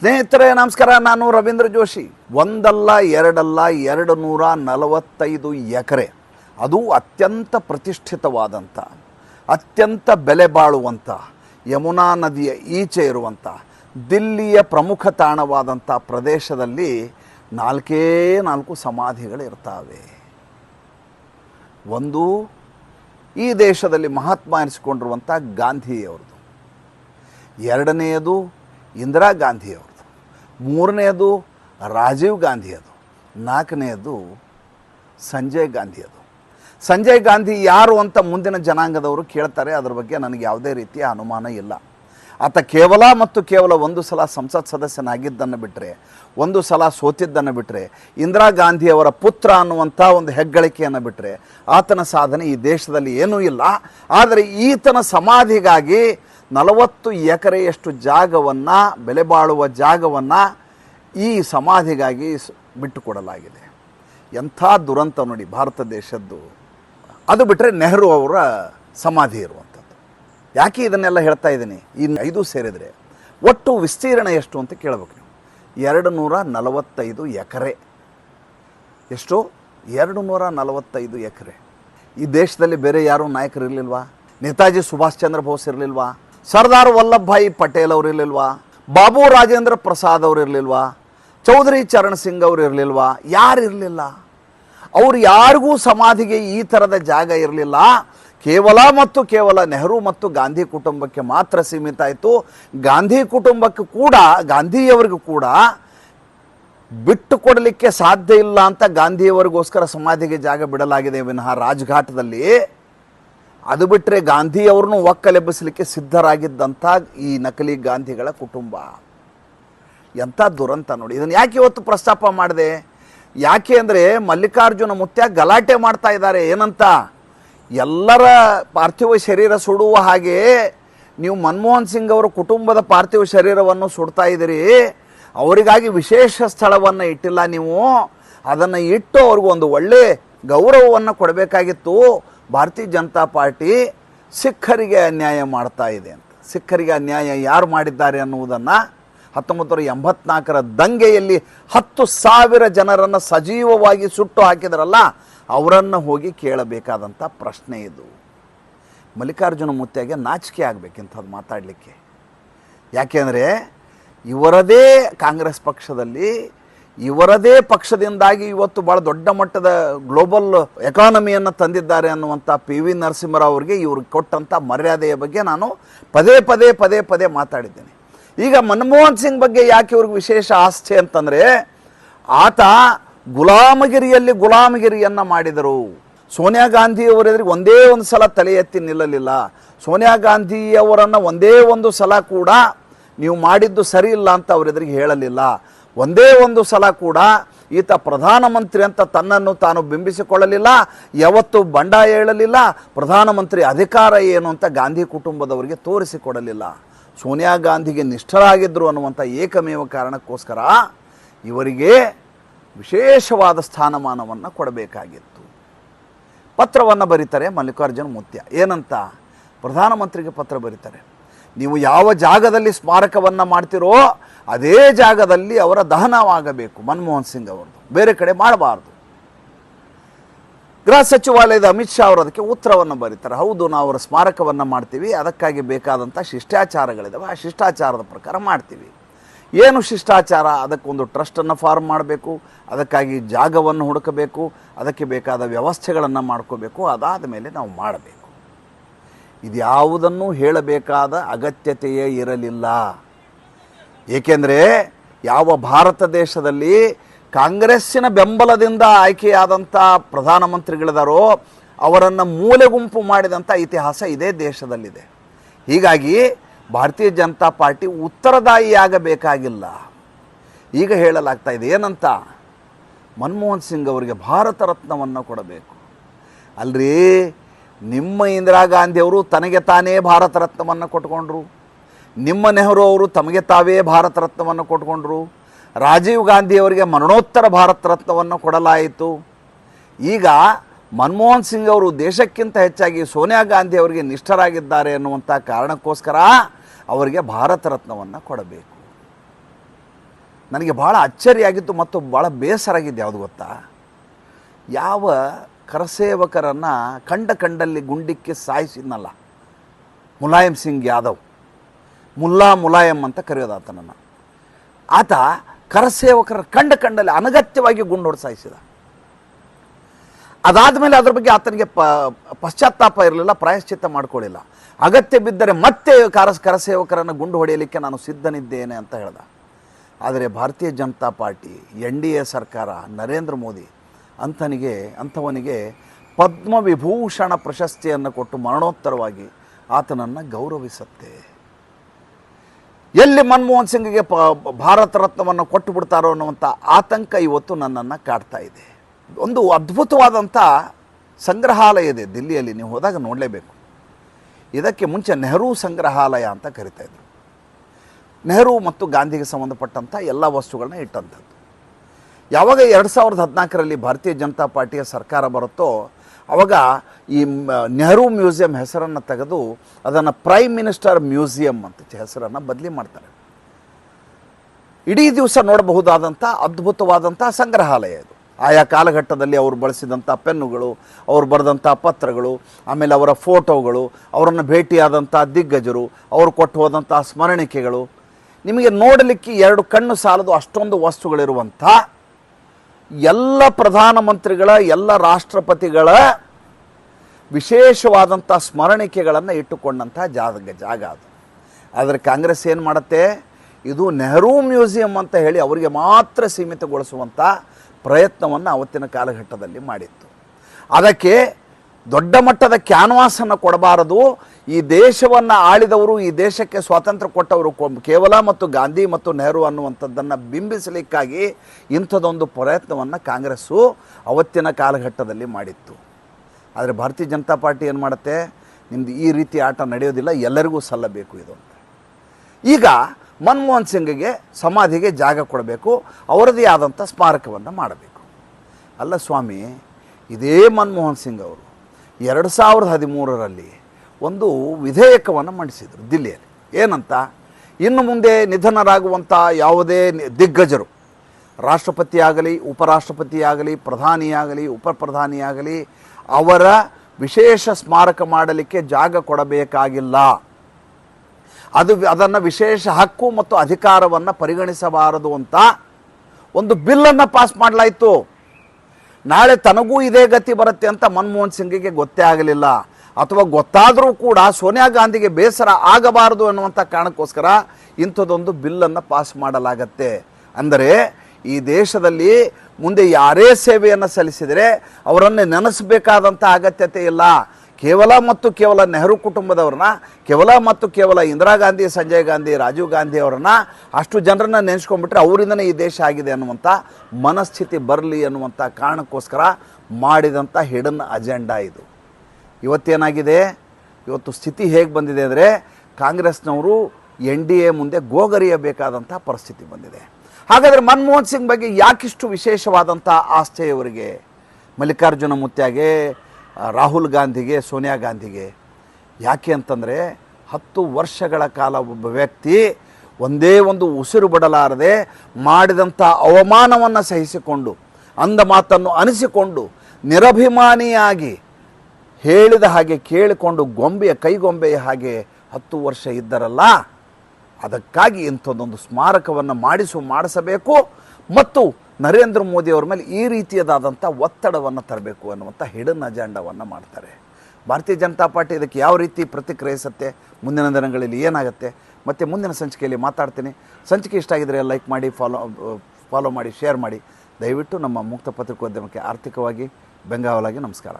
ಸ್ನೇಹಿತರೆ, ನಮಸ್ಕಾರ. ನಾನು ರವೀಂದ್ರ ಜೋಶಿ. ಒಂದಲ್ಲ, ಎರಡಲ್ಲ ಎರಡು ನೂರ ನಲವತ್ತೈದು ಎಕರೆ. ಅದು ಅತ್ಯಂತ ಪ್ರತಿಷ್ಠಿತವಾದಂಥ, ಅತ್ಯಂತ ಬೆಲೆ ಬಾಳುವಂಥ, ಯಮುನಾ ನದಿಯ ಈಚೆ ಇರುವಂಥ, ದಿಲ್ಲಿಯ ಪ್ರಮುಖ ತಾಣವಾದಂಥ ಪ್ರದೇಶದಲ್ಲಿ ನಾಲ್ಕೇ ನಾಲ್ಕು ಸಮಾಧಿಗಳಿರ್ತಾವೆ. ಒಂದು, ಈ ದೇಶದಲ್ಲಿ ಮಹಾತ್ಮ ಎನಿಸಿಕೊಂಡಿರುವಂಥ ಗಾಂಧಿಯವ್ರದ್ದು. ಎರಡನೆಯದು ಇಂದಿರಾ ಗಾಂಧಿಯವ್ರದ್ದು ಮೂರನೆಯದು ರಾಜೀವ್ ಗಾಂಧಿ ಅದು ನಾಲ್ಕನೆಯದು ಸಂಜಯ್ ಗಾಂಧಿ ಅದು ಸಂಜಯ್ ಗಾಂಧಿ ಯಾರು ಅಂತ ಮುಂದಿನ ಜನಾಂಗದವರು ಕೇಳ್ತಾರೆ, ಅದರ ಬಗ್ಗೆ ನನಗೆ ಯಾವುದೇ ರೀತಿಯ ಅನುಮಾನ ಇಲ್ಲ. ಆತ ಕೇವಲ ಮತ್ತು ಕೇವಲ ಒಂದು ಸಲ ಸಂಸತ್ ಸದಸ್ಯನಾಗಿದ್ದನ್ನು ಬಿಟ್ಟರೆ ಒಂದು ಸಲ ಸೋತಿದ್ದನ್ನು ಬಿಟ್ಟರೆ ಇಂದಿರಾ ಗಾಂಧಿಯವರ ಪುತ್ರ ಅನ್ನುವಂಥ ಒಂದು ಹೆಗ್ಗಳಿಕೆಯನ್ನು ಬಿಟ್ಟರೆ ಆತನ ಸಾಧನೆ ಈ ದೇಶದಲ್ಲಿ ಏನೂ ಇಲ್ಲ. ಆದರೆ ಈತನ ಸಮಾಧಿಗಾಗಿ ನಲವತ್ತು ಎಕರೆಯಷ್ಟು ಜಾಗವನ್ನು, ಬೆಲೆ ಬಾಳುವ ಜಾಗವನ್ನು ಈ ಸಮಾಧಿಗಾಗಿ ಬಿಟ್ಟುಕೊಡಲಾಗಿದೆ. ಎಂಥ ದುರಂತ ನೋಡಿ ಭಾರತ ದೇಶದ್ದು. ಅದು ಬಿಟ್ಟರೆ ನೆಹರು ಅವರ ಸಮಾಧಿ ಇರುವಂಥದ್ದು. ಯಾಕೆ ಇದನ್ನೆಲ್ಲ ಹೇಳ್ತಾ ಇದ್ದೀನಿ? ಈ ಐದು ಸೇರಿದರೆ ಒಟ್ಟು ವಿಸ್ತೀರ್ಣ ಎಷ್ಟು ಅಂತ ಕೇಳಬೇಕು ನೀವು. ಎರಡು ನೂರ ನಲವತ್ತೈದು ಎಕರೆ. ಎಷ್ಟು? ಎರಡು ನೂರ ನಲವತ್ತೈದು ಎಕರೆ. ಈ ದೇಶದಲ್ಲಿ ಬೇರೆ ಯಾರೂ ನಾಯಕರು ಇರಲಿಲ್ವಾ? ನೇತಾಜಿ ಸುಭಾಷ್ ಚಂದ್ರ ಬೋಸ್ ಇರಲಿಲ್ವಾ? ಸರ್ದಾರ್ ವಲ್ಲಭಭಾಯಿ ಪಟೇಲ್ ಅವರು ಇರಲಿಲ್ವಾ ಬಾಬು ರಾಜೇಂದ್ರ ಪ್ರಸಾದ್ ಅವರು ಇರಲಿಲ್ವಾ ಚೌಧರಿ ಚರಣ್ ಸಿಂಗ್ ಅವರು ಇರಲಿಲ್ವಾ ಯಾರು ಇರಲಿಲ್ಲ ಅವ್ರು ಯಾರಿಗೂ ಸಮಾಧಿಗೆ ಈ ಥರದ ಜಾಗ ಇರಲಿಲ್ಲ. ಕೇವಲ ಮತ್ತು ಕೇವಲ ನೆಹರು ಮತ್ತು ಗಾಂಧಿ ಕುಟುಂಬಕ್ಕೆ ಮಾತ್ರ ಸೀಮಿತ ಆಯಿತು. ಗಾಂಧಿ ಕುಟುಂಬಕ್ಕೆ ಕೂಡ, ಗಾಂಧಿಯವರಿಗೂ ಕೂಡ ಬಿಟ್ಟು ಕೊಡಲಿಕ್ಕೆ ಸಾಧ್ಯ ಇಲ್ಲ ಅಂತ ಗಾಂಧಿಯವರಿಗೋಸ್ಕರ ಸಮಾಧಿಗೆ ಜಾಗ ಬಿಡಲಾಗಿದೆ ವಿನಃ ರಾಜ್ಘಾಟದಲ್ಲಿ. ಅದು ಬಿಟ್ಟರೆ ಗಾಂಧಿಯವ್ರನ್ನೂ ಒಕ್ಕಲೆಬ್ಬಿಸಲಿಕ್ಕೆ ಸಿದ್ಧರಾಗಿದ್ದಂಥ ಈ ನಕಲಿ ಗಾಂಧಿಗಳ ಕುಟುಂಬ. ಎಂಥ ದುರಂತ ನೋಡಿ. ಇದನ್ನು ಯಾಕೆ ಇವತ್ತು ಪ್ರಸ್ತಾಪ ಮಾಡಿದೆ? ಯಾಕೆ ಅಂದರೆ ಮಲ್ಲಿಕಾರ್ಜುನ ಮುತ್ಯ ಗಲಾಟೆ ಮಾಡ್ತಾ ಇದ್ದಾರೆ. ಏನಂತ? ಎಲ್ಲರ ಪಾರ್ಥಿವ ಶರೀರ ಸುಡುವ ಹಾಗೆ ನೀವು ಮನಮೋಹನ್ ಸಿಂಗ್ ಅವರ ಕುಟುಂಬದ ಪಾರ್ಥಿವ ಶರೀರವನ್ನು ಸುಡ್ತಾ ಇದ್ದೀರಿ. ಅವರಿಗಾಗಿ ವಿಶೇಷ ಸ್ಥಳವನ್ನು ಇಟ್ಟಿಲ್ಲ ನೀವು. ಅದನ್ನು ಇಟ್ಟು ಅವ್ರಿಗೊಂದು ಒಳ್ಳೆ ಗೌರವವನ್ನು ಕೊಡಬೇಕಾಗಿತ್ತು. ಭಾರತೀಯ ಜನತಾ ಪಾರ್ಟಿ ಸಿಖ್ಖರಿಗೆ ಅನ್ಯಾಯ ಮಾಡ್ತಾ ಇದೆ ಅಂತ. ಸಿಖ್ಖರಿಗೆ ಅನ್ಯಾಯ ಯಾರು ಮಾಡಿದ್ದಾರೆ ಅನ್ನುವುದನ್ನು ಹತ್ತೊಂಬತ್ತು ನೂರ ಎಂಬತ್ನಾಲ್ಕರ ದಂಗೆಯಲ್ಲಿ ಹತ್ತು ಸಾವಿರ ಜನರನ್ನು ಸಜೀವವಾಗಿ ಸುಟ್ಟು ಹಾಕಿದ್ರಲ್ಲ, ಅವರನ್ನು ಹೋಗಿ ಕೇಳಬೇಕಾದಂಥ ಪ್ರಶ್ನೆ ಇದು. ಮಲ್ಲಿಕಾರ್ಜುನ ಮುತ್ಯಾಗೆ ನಾಚಿಕೆ ಆಗಬೇಕಿಂಥದ್ದು ಮಾತಾಡಲಿಕ್ಕೆ. ಯಾಕೆಂದರೆ ಇವರದೇ ಕಾಂಗ್ರೆಸ್ ಪಕ್ಷದಲ್ಲಿ ಇವರದೇ ಪಕ್ಷದಿಂದಾಗಿ ಇವತ್ತು ಭಾಳ ದೊಡ್ಡ ಮಟ್ಟದ ಗ್ಲೋಬಲ್ ಎಕಾನಮಿಯನ್ನು ತಂದಿದ್ದಾರೆ ಅನ್ನುವಂಥ ಪಿ ವಿ ನರಸಿಂಹರಾವ್ ಅವರಿಗೆ ಇವರು ಕೊಟ್ಟಂಥ ಮರ್ಯಾದೆಯ ಬಗ್ಗೆ ನಾನು ಪದೇ ಪದೇ ಪದೇ ಪದೇ ಮಾತಾಡಿದ್ದೇನೆ. ಈಗ ಮನಮೋಹನ್ ಸಿಂಗ್ ಬಗ್ಗೆ ಯಾಕೆ ಇವ್ರಿಗೆ ವಿಶೇಷ ಆಸ್ಥೆ ಅಂತಂದರೆ, ಆತ ಗುಲಾಮಗಿರಿಯಲ್ಲಿ ಗುಲಾಮಗಿರಿಯನ್ನು ಮಾಡಿದರು. ಸೋನಿಯಾ ಗಾಂಧಿಯವರೆದ್ರಿಗೆ ಒಂದೇ ಒಂದು ಸಲ ತಲೆ ಎತ್ತಿ ನಿಲ್ಲಲಿಲ್ಲ. ಸೋನಿಯಾ ಗಾಂಧಿಯವರನ್ನು ಒಂದೇ ಒಂದು ಸಲ ಕೂಡ ನೀವು ಮಾಡಿದ್ದು ಸರಿ ಇಲ್ಲ ಅಂತ ಅವರೆದುರಿಗೆ ಹೇಳಲಿಲ್ಲ. ಒಂದೇ ಒಂದು ಸಲ ಕೂಡ ಈತ ಪ್ರಧಾನಮಂತ್ರಿ ಅಂತ ತನ್ನನ್ನು ತಾನು ಬಿಂಬಿಸಿಕೊಳ್ಳಲಿಲ್ಲ, ಯಾವತ್ತು ಬಂಡಾಯ ಹೇಳಲಿಲ್ಲ, ಪ್ರಧಾನಮಂತ್ರಿ ಅಧಿಕಾರ ಏನು ಅಂತ ಗಾಂಧಿ ಕುಟುಂಬದವರಿಗೆ ತೋರಿಸಿಕೊಡಲಿಲ್ಲ. ಸೋನಿಯಾ ಗಾಂಧಿಗೆ ನಿಷ್ಠರಾಗಿದ್ದರು ಅನ್ನುವಂಥ ಏಕಮೇವ ಕಾರಣಕ್ಕೋಸ್ಕರ ಇವರಿಗೆ ವಿಶೇಷವಾದ ಸ್ಥಾನಮಾನವನ್ನು ಕೊಡಬೇಕಾಗಿತ್ತು. ಪತ್ರವನ್ನು ಬರೀತಾರೆ ಮಲ್ಲಿಕಾರ್ಜುನ ಮುತ್ಯ. ಏನಂತ? ಪ್ರಧಾನಮಂತ್ರಿಗೆ ಪತ್ರ ಬರೀತಾರೆ. ನೀವು ಯಾವ ಜಾಗದಲ್ಲಿ ಸ್ಮಾರಕವನ್ನು ಮಾಡ್ತಿರೋ ಅದೇ ಜಾಗದಲ್ಲಿ ಅವರ ದಹನವಾಗಬೇಕು ಮನಮೋಹನ್ ಸಿಂಗ್ ಅವರದು ಬೇರೆ ಕಡೆ ಮಾಡಬಾರ್ದು. ಗೃಹ ಸಚಿವಾಲಯದ ಅಮಿತ್ ಶಾ ಅವರು ಅದಕ್ಕೆ ಉತ್ತರವನ್ನು ಬರೀತಾರೆ. ಹೌದು, ನಾವು ಅವರ ಸ್ಮಾರಕವನ್ನು ಮಾಡ್ತೀವಿ, ಅದಕ್ಕಾಗಿ ಬೇಕಾದಂಥ ಶಿಷ್ಟಾಚಾರಗಳಿದ್ದಾವೆ ಆ ಶಿಷ್ಟಾಚಾರದ ಪ್ರಕಾರ ಮಾಡ್ತೀವಿ. ಏನು ಶಿಷ್ಟಾಚಾರ? ಅದಕ್ಕೊಂದು ಟ್ರಸ್ಟನ್ನು ಫಾರ್ಮ್ ಮಾಡಬೇಕು, ಅದಕ್ಕಾಗಿ ಜಾಗವನ್ನು ಹುಡುಕಬೇಕು, ಅದಕ್ಕೆ ಬೇಕಾದ ವ್ಯವಸ್ಥೆಗಳನ್ನು ಮಾಡ್ಕೋಬೇಕು ಅದಾದ ಮೇಲೆ ನಾವು ಮಾಡಬೇಕು. ಇದ್ಯಾವುದನ್ನು ಹೇಳಬೇಕಾದ ಅಗತ್ಯತೆಯೇ ಇರಲಿಲ್ಲ. ಏಕೆಂದರೆ ಯಾವ ಭಾರತ ದೇಶದಲ್ಲಿ ಕಾಂಗ್ರೆಸ್ಸಿನ ಬೆಂಬಲದಿಂದ ಆಯ್ಕೆಯಾದಂಥ ಪ್ರಧಾನಮಂತ್ರಿಗಳಿದಾರೋ ಅವರನ್ನು ಮೂಲೆ ಗುಂಪು ಮಾಡಿದಂಥ ಇತಿಹಾಸ ಇದೇ ದೇಶದಲ್ಲಿದೆ. ಹೀಗಾಗಿ ಭಾರತೀಯ ಜನತಾ ಪಾರ್ಟಿ ಉತ್ತರದಾಯಿಯಾಗಬೇಕಾಗಿಲ್ಲ. ಈಗ ಹೇಳಲಾಗ್ತಾ ಇದೆ, ಏನಂತ? ಮನಮೋಹನ್ ಸಿಂಗ್ ಅವರಿಗೆ ಭಾರತ ರತ್ನವನ್ನು ಕೊಡಬೇಕು. ಅಲ್ರಿ? ನಿಮ್ಮ ಇಂದಿರಾ ಗಾಂಧಿಯವರು ತನಗೆ ತಾನೇ ಭಾರತ ರತ್ನವನ್ನು ಕೊಟ್ಕೊಂಡ್ರು. ನಿಮ್ಮ ನೆಹರು ಅವರು ತಮಗೆ ತಾವೇ ಭಾರತ ರತ್ನವನ್ನು ಕೊಟ್ಕೊಂಡ್ರು. ರಾಜೀವ್ ಗಾಂಧಿಯವರಿಗೆ ಮರಣೋತ್ತರ ಭಾರತ ರತ್ನವನ್ನು ಕೊಡಲಾಯಿತು. ಈಗ ಮನಮೋಹನ್ ಸಿಂಗ್ ಅವರು ದೇಶಕ್ಕಿಂತ ಹೆಚ್ಚಾಗಿ ಸೋನಿಯಾ ಗಾಂಧಿ ಅವರಿಗೆ ನಿಷ್ಠರಾಗಿದ್ದಾರೆ ಎನ್ನುವಂಥ ಕಾರಣಕ್ಕೋಸ್ಕರ ಅವರಿಗೆ ಭಾರತ ರತ್ನವನ್ನು ಕೊಡಬೇಕು. ನನಗೆ ಭಾಳ ಅಚ್ಚರಿಯಾಗಿತ್ತು ಮತ್ತು ಭಾಳ ಬೇಸರ ಆಗಿದ್ದು ಯಾವುದು ಗೊತ್ತಾ? ಯಾವ ಕರಸೇವಕರನ್ನು ಕಂಡ ಕಂಡಲ್ಲಿ ಗುಂಡಿಕ್ಕೆ ಸಾಯಿಸಿದ್ನಲ್ಲ. ಮುಲಾಯಂ ಸಿಂಗ್ ಯಾದವ್. ಮುಲ್ಲಾ ಮುಲಾಯಂ ಅಂತ ಕರೆಯೋದು ಆತನನ್ನು. ಆತ ಕರಸೇವಕರ ಕಂಡ ಕಂಡಲ್ಲಿ ಅನಗತ್ಯವಾಗಿ ಗುಂಡು ಹೊಡೆ ಸಾಯಿಸಿದ. ಅದಾದಮೇಲೆ ಅದ್ರ ಬಗ್ಗೆ ಆತನಿಗೆ ಪ, ಪಶ್ಚಾತ್ತಾಪ ಇರಲಿಲ್ಲ, ಪ್ರಾಯಶ್ಚಿತ್ತ ಮಾಡ್ಕೊಳ್ಳಿಲ್ಲ ಅಗತ್ಯ ಬಿದ್ದರೆ ಮತ್ತೆ ಕರ ಕರಸೇವಕರನ್ನು ಗುಂಡು ಹೊಡೆಯಲಿಕ್ಕೆ ನಾನು ಸಿದ್ಧನಿದ್ದೇನೆ ಅಂತ ಹೇಳ್ದ. ಆದರೆ Bharatiya Janata party, N D A ಸರ್ಕಾರ, ನರೇಂದ್ರ ಮೋದಿ ಅಂಥನಿಗೆ, ಅಂಥವನಿಗೆ ಪದ್ಮವಿಭೂಷಣ ಪ್ರಶಸ್ತಿಯನ್ನು ಕೊಟ್ಟು ಮರಣೋತ್ತರವಾಗಿ ಆತನನ್ನು ಗೌರವಿಸುತ್ತೆ. ಎಲ್ಲಿ ಮನಮೋಹನ್ ಸಿಂಗ್ಗೆ ಪ, ಭಾರತ ರತ್ನವನ್ನು ಕೊಟ್ಟು ಬಿಡ್ತಾರೋ ಅನ್ನುವಂಥ ಆತಂಕ ಇವತ್ತು ನನ್ನನ್ನು ಕಾಡ್ತಾ ಇದೆ. ಒಂದು ಅದ್ಭುತವಾದಂಥ ಸಂಗ್ರಹಾಲಯ ಇದೆ ದಿಲ್ಲಿಯಲ್ಲಿ, ನೀವು ಹೋದಾಗ ನೋಡಲೇಬೇಕು. ಇದಕ್ಕೆ ಮುಂಚೆ ನೆಹರು ಸಂಗ್ರಹಾಲಯ ಅಂತ ಕರಿತಾಯಿದ್ರು ನೆಹರು ಮತ್ತು ಗಾಂಧಿಗೆ ಸಂಬಂಧಪಟ್ಟಂಥ ಎಲ್ಲ ವಸ್ತುಗಳನ್ನ ಇಟ್ಟಂಥದ್ದು. ಯಾವಾಗ ಎರಡು ಸಾವಿರದ ಹದಿನಾಲ್ಕರಲ್ಲಿ ಭಾರತೀಯ ಜನತಾ ಪಾರ್ಟಿಯ ಸರ್ಕಾರ ಬರುತ್ತೋ ಆವಾಗ ಈ ನೆಹರು ಮ್ಯೂಸಿಯಂ ಹೆಸರನ್ನು ತೆಗೆದು ಅದನ್ನು ಪ್ರೈಮ್ ಮಿನಿಸ್ಟರ್ ಮ್ಯೂಸಿಯಂ ಅಂತ ಹೆಸರನ್ನು ಬದಲಿ ಮಾಡ್ತಾರೆ. ಇಡೀ ದಿವಸ ನೋಡಬಹುದಾದಂಥ ಅದ್ಭುತವಾದಂಥ ಸಂಗ್ರಹಾಲಯ ಇದು. ಆಯಾ ಕಾಲಘಟ್ಟದಲ್ಲಿ ಅವರು ಬಳಸಿದಂಥ ಪೆನ್ನುಗಳು, ಅವರು ಬರೆದಂಥ ಪತ್ರಗಳು, ಆಮೇಲೆ ಅವರ ಫೋಟೋಗಳು, ಅವರನ್ನು ಭೇಟಿಯಾದಂಥ ದಿಗ್ಗಜರು, ಅವರು ಕೊಟ್ಟು ಹೋದಂಥ ಸ್ಮರಣಿಕೆಗಳು. ನಿಮಗೆ ನೋಡಲಿಕ್ಕೆ ಎರಡು ಕಣ್ಣು ಸಾಲದು ಅಷ್ಟೊಂದು ವಸ್ತುಗಳಿರುವಂಥ ಎಲ್ಲ ಪ್ರಧಾನಮಂತ್ರಿಗಳ, ಎಲ್ಲ ರಾಷ್ಟ್ರಪತಿಗಳ ವಿಶೇಷವಾದಂಥ ಸ್ಮರಣಿಕೆಗಳನ್ನು ಇಟ್ಟುಕೊಂಡಂಥ ಜಾಗ ಜಾಗ ಅದು. ಆದರೆ ಕಾಂಗ್ರೆಸ್ ಏನು ಮಾಡುತ್ತೆ? ಇದು ನೆಹರು ಮ್ಯೂಸಿಯಂ ಅಂತ ಹೇಳಿ ಅವರಿಗೆ ಮಾತ್ರ ಸೀಮಿತಗೊಳಿಸುವಂಥ ಪ್ರಯತ್ನವನ್ನು ಅವತ್ತಿನ ಕಾಲಘಟ್ಟದಲ್ಲಿ ಮಾಡಿತ್ತು. ಅದಕ್ಕೆ ದೊಡ್ಡ ಮಟ್ಟದ ಕ್ಯಾನ್ವಾಸನ್ನು ಕೊಡಬಾರದು. ಈ ದೇಶವನ್ನು ಆಳಿದವರು, ಈ ದೇಶಕ್ಕೆ ಸ್ವಾತಂತ್ರ್ಯ ಕೊಟ್ಟವರು ಕೇವಲ ಮತ್ತು ಗಾಂಧಿ ಮತ್ತು ನೆಹರು ಅನ್ನುವಂಥದ್ದನ್ನು ಬಿಂಬಿಸಲಿಕ್ಕಾಗಿ ಇಂಥದ್ದೊಂದು ಪ್ರಯತ್ನವನ್ನು ಕಾಂಗ್ರೆಸ್ಸು ಅವತ್ತಿನ ಕಾಲಘಟ್ಟದಲ್ಲಿ ಮಾಡಿತ್ತು. ಆದರೆ ಭಾರತೀಯ ಜನತಾ ಪಾರ್ಟಿ ಏನು ಮಾಡುತ್ತೆ? ನಿಮ್ದು ಈ ರೀತಿ ಆಟ ನಡೆಯೋದಿಲ್ಲ, ಎಲ್ಲರಿಗೂ ಸಲ್ಲಬೇಕು ಇದು ಅಂತ. ಈಗ ಮನಮೋಹನ್ ಸಿಂಗ್ಗೆ ಸಮಾಧಿಗೆ ಜಾಗ ಕೊಡಬೇಕು, ಅವರದೇ ಆದಂಥ ಸ್ಮಾರಕವನ್ನು ಮಾಡಬೇಕು. ಅಲ್ಲ ಸ್ವಾಮಿ, ಇದೇ ಮನಮೋಹನ್ ಸಿಂಗ್ ಅವರು ಎರಡು ಸಾವಿರದ ಹದಿಮೂರರಲ್ಲಿ ಒಂದು ವಿಧೇಯಕವನ್ನು ಮಂಡಿಸಿದರು ದಿಲ್ಲಿಯಲ್ಲಿ. ಏನಂತ? ಇನ್ನು ಮುಂದೆ ನಿಧನರಾಗುವಂಥ ಯಾವುದೇ ದಿಗ್ಗಜರು, ರಾಷ್ಟ್ರಪತಿಯಾಗಲಿ, ಉಪರಾಷ್ಟ್ರಪತಿಯಾಗಲಿ, ಪ್ರಧಾನಿಯಾಗಲಿ ಉಪ ಪ್ರಧಾನಿಯಾಗಲಿ ಅವರ ವಿಶೇಷ ಸ್ಮಾರಕ ಮಾಡಲಿಕ್ಕೆ ಜಾಗ ಕೊಡಬೇಕಾಗಿಲ್ಲ. ಅದು ಅದನ್ನು ವಿಶೇಷ ಹಕ್ಕು ಮತ್ತು ಅಧಿಕಾರವನ್ನು ಪರಿಗಣಿಸಬಾರದು ಅಂತ ಒಂದು ಬಿಲ್ಲನ್ನು ಪಾಸ್ ಮಾಡಲಾಯಿತು. ನಾಳೆ ತನಗೂ ಇದೇ ಗತಿ ಬರುತ್ತೆ ಅಂತ ಮನಮೋಹನ್ ಸಿಂಗಿಗೆ ಗೊತ್ತೇ ಆಗಲಿಲ್ಲ. ಅಥವಾ ಗೊತ್ತಾದರೂ ಕೂಡ ಸೋನಿಯಾ ಗಾಂಧಿಗೆ ಬೇಸರ ಆಗಬಾರದು ಅನ್ನುವಂಥ ಕಾರಣಕ್ಕೋಸ್ಕರ ಇಂಥದ್ದೊಂದು ಬಿಲ್ಲನ್ನು ಪಾಸ್ ಮಾಡಲಾಗತ್ತೆ. ಅಂದರೆ ಈ ದೇಶದಲ್ಲಿ ಮುಂದೆ ಯಾರೇ ಸೇವೆಯನ್ನು ಸಲ್ಲಿಸಿದರೆ ಅವರನ್ನು ನೆನೆಸಬೇಕಾದಂಥ ಅಗತ್ಯತೆ ಇಲ್ಲ. ಕೇವಲ ಮತ್ತು ಕೇವಲ ನೆಹರು ಕುಟುಂಬದವ್ರನ್ನ, ಕೇವಲ ಮತ್ತು ಕೇವಲ ಇಂದಿರಾ ಗಾಂಧಿ, ಸಂಜಯ್ ಗಾಂಧಿ, ರಾಜೀವ್ ಗಾಂಧಿ ಅವರನ್ನ ಅಷ್ಟು ಜನರನ್ನ ನೆನೆಸ್ಕೊಂಡ್ಬಿಟ್ರೆ ಅವರಿಂದನೇ ಈ ದೇಶ ಆಗಿದೆ ಅನ್ನುವಂಥ ಮನಸ್ಥಿತಿ ಬರಲಿ ಅನ್ನುವಂಥ ಕಾರಣಕ್ಕೋಸ್ಕರ ಮಾಡಿದಂಥ ಹಿಡನ್ ಅಜೆಂಡಾ ಇದು. ಇವತ್ತೇನಾಗಿದೆ? ಇವತ್ತು ಸ್ಥಿತಿ ಹೇಗೆ ಬಂದಿದೆ ಅಂದರೆ ಕಾಂಗ್ರೆಸ್ನವರು ಎನ್ ಡಿ ಎ ಮುಂದೆ ಗೋಗರಿಯಬೇಕಾದಂಥ ಪರಿಸ್ಥಿತಿ ಬಂದಿದೆ. ಹಾಗಾದರೆ ಮನಮೋಹನ್ ಸಿಂಗ್ ಬಗ್ಗೆ ಯಾಕಿಷ್ಟು ವಿಶೇಷವಾದಂಥ ಆಸ್ಥೆ ಇವರಿಗೆ? ಮಲ್ಲಿಕಾರ್ಜುನ ಮುತ್ಯಾಗೆ ರಾಹುಲ್ ಗಾಂಧಿಗೆ, ಸೋನಿಯಾ ಗಾಂಧಿಗೆ. ಯಾಕೆ ಅಂತಂದರೆ ಹತ್ತು ವರ್ಷಗಳ ಕಾಲ ಒಬ್ಬ ವ್ಯಕ್ತಿ ಒಂದೇ ಒಂದು ಉಸಿರು ಬಿಡಲಾರದೆ ಮಾಡಿದಂಥ ಅವಮಾನವನ್ನು ಸಹಿಸಿಕೊಂಡು, ಅಂದ ಮಾತನ್ನು ಅನಿಸಿಕೊಂಡು, ನಿರಭಿಮಾನಿಯಾಗಿ ಹೇಳಿದ ಹಾಗೆ ಕೇಳಿಕೊಂಡು ಗೊಂಬೆಯ, ಕೈಗೊಂಬೆಯ ಹಾಗೆ ಹತ್ತು ವರ್ಷ ಇದ್ದರಲ್ಲ, ಅದಕ್ಕಾಗಿ ಇಂಥದ್ದೊಂದು ಸ್ಮಾರಕವನ್ನು ಮಾಡಿಸು, ಮಾಡಿಸಬೇಕು. ಮತ್ತು ನರೇಂದ್ರ ಮೋದಿ ಅವ್ರ ಮೇಲೆ ಈ ರೀತಿಯದಾದಂಥ ಒತ್ತಡವನ್ನು ತರಬೇಕು ಅನ್ನುವಂಥ ಹಿಡನ್ ಅಜೆಂಡವನ್ನು ಮಾಡ್ತಾರೆ. ಭಾರತೀಯ ಜನತಾ ಪಾರ್ಟಿ ಇದಕ್ಕೆ ಯಾವ ರೀತಿ ಪ್ರತಿಕ್ರಿಯಿಸುತ್ತೆ? ಮುಂದಿನ ದಿನಗಳಲ್ಲಿ ಏನಾಗುತ್ತೆ? ಮತ್ತು ಮುಂದಿನ ಸಂಚಿಕೆಯಲ್ಲಿ ಮಾತಾಡ್ತೀನಿ. ಸಂಚಿಕೆ ಇಷ್ಟ ಆಗಿದರೆ ಲೈಕ್ ಮಾಡಿ, ಫಾಲೋ ಫಾಲೋ ಮಾಡಿ, ಶೇರ್ ಮಾಡಿ. ದಯವಿಟ್ಟು ನಮ್ಮ ಮುಕ್ತ ಪತ್ರಿಕೋದ್ಯಮಕ್ಕೆ ಆರ್ಥಿಕವಾಗಿ ಬೆಂಗಾವಲಾಗಿ ನಮಸ್ಕಾರ.